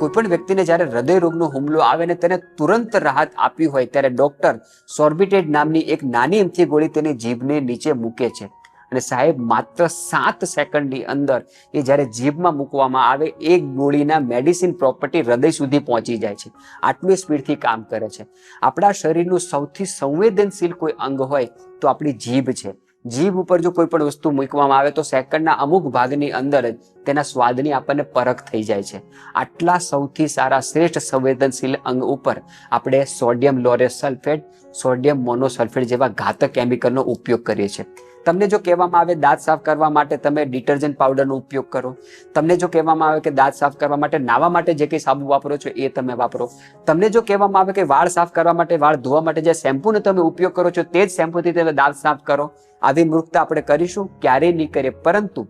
કોઈ પણ વ્યક્તિને જ્યારે હૃદય રોગનો હુમલો આવે ને તેને તુરંત રાહત આપી હોય ત્યારે ડોક્ટર સોર્બિટેડ નામની એક નાની એમથી ગોળી તેની જીભને નીચે મૂકે છે. અને સાહેબ, માત્ર સાત સેકન્ડની અંદર એ જ્યારે જીભમાં મૂકવામાં આવે, એ ગોળીના મેડિસિન પ્રોપર્ટી હૃદય સુધી પહોંચી જાય છે. આટલું સ્પીડથી કામ કરે છે. આપણા શરીરનું સૌથી સંવેદનશીલ કોઈ અંગ હોય તો આપણી જીભ છે. જીભ ઉપર જો કોઈ પણ વસ્તુ મૂકવામાં આવે તો સેકન્ડના અમુક ભાગની અંદર જ તેના સ્વાદની આપણને પરખ થઈ જાય છે. આટલા સૌથી સારા શ્રેષ્ઠ સંવેદનશીલ અંગ ઉપર આપણે sodium laureth sulphate sodium monosulphate જેવા ઘાતક કેમિકલનો ઉપયોગ કરીએ છીએ. તમને જો કહેવામાં આવે દાંત સાફ કરવા માટે તમે ડિટર્જન્ટ પાવડરનો ઉપયોગ કરો. તમને જો કહેવામાં આવે કે દાંત સાફ કરવા માટે નાવા માટે જે કંઈ સાબુ વાપરો છો એ તમે વાપરો. તમને જો કહેવામાં આવે કે વાળ સાફ કરવા માટે, વાળ ધોવા માટે જે શેમ્પૂનો તમે ઉપયોગ કરો છો તે જ શેમ્પૂથી તમે દાંત સાફ કરો. આવી મૂર્ખતા આપણે કરીશું, ક્યારેય નહીં કરીએ. પરંતુ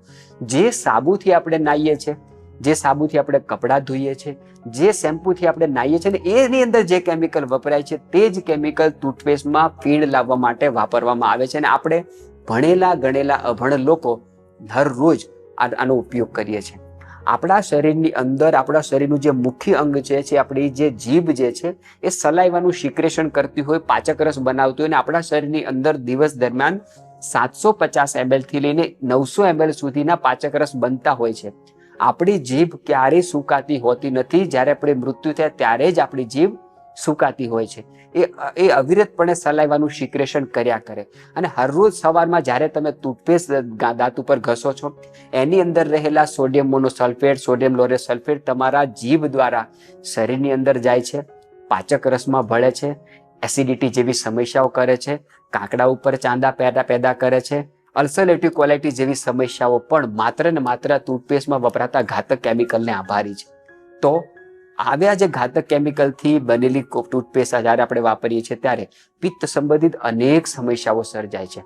જે સાબુથી આપણે નાહીએ છીએ જે સાબુથી આપણે કપડાં ધોઈએ છીએ જે શેમ્પૂથી આપણે નાહીએ છીએ ને એની અંદર જે કેમિકલ વપરાય છે તે જ કેમિકલ ટૂથપેસ્ટમાં ફીણ લાવવા માટે વાપરવામાં આવે છે. અને આપણે ભણેલા ગણેલા અભણ લોકો દરરોજ આનો ઉપયોગ કરીએ છીએ. આપણા શરીરની અંદર આપણા શરીરનું જે મુખ્ય અંગ છે છે, આપણી જે જીભ જે છે, એ સલાઈવાનું સિક્રેશન કરતી હોય, પાચક રસ બનાવતી હોય અને આપણા શરીરની અંદર દિવસ દરમિયાન સાતસો પચાસ એમએલથી લઈને નવસો એમએલ સુધીના પાચક રસ બનતા હોય છે. આપણી જીભ ક્યારેય સુકાતી હોતી નથી. જ્યારે આપણે મૃત્યુ થયા ત્યારે જ આપણી જીભ સુકાતી હોય છે. એ એ અવિરતપણે સલાઈવાનું સિક્રેશન કર્યા કરે. અને હરરોજ સવારમાં જ્યારે તમે ટૂથપેસ્ટ દાંત ઉપર ઘસો છો, એની અંદર રહેલા sodium monosulphate, sodium laureth sulphate તમારા જીભ દ્વારા શરીરની અંદર જાય છે, પાચક રસમાં ભળે છે, એસિડિટી જેવી સમસ્યાઓ કરે છે, કાંકડા ઉપર ચાંદા પેદા પેદા કરે છે, અલ્સરેટિવ ક્વોલિટી જેવી સમસ્યાઓ પણ માત્ર ને માત્ર ટૂથપેસ્ટમાં વપરાતા ઘાતક કેમિકલને આભારી છે. તો આવ્યા જે ઘાતક કેમિકલથી બનેલી ટૂથપેસ્ટ જ્યારે આપણે વાપરીએ છીએ ત્યારે પિત્ત સંબંધિત અનેક સમસ્યાઓ સર્જાય છે.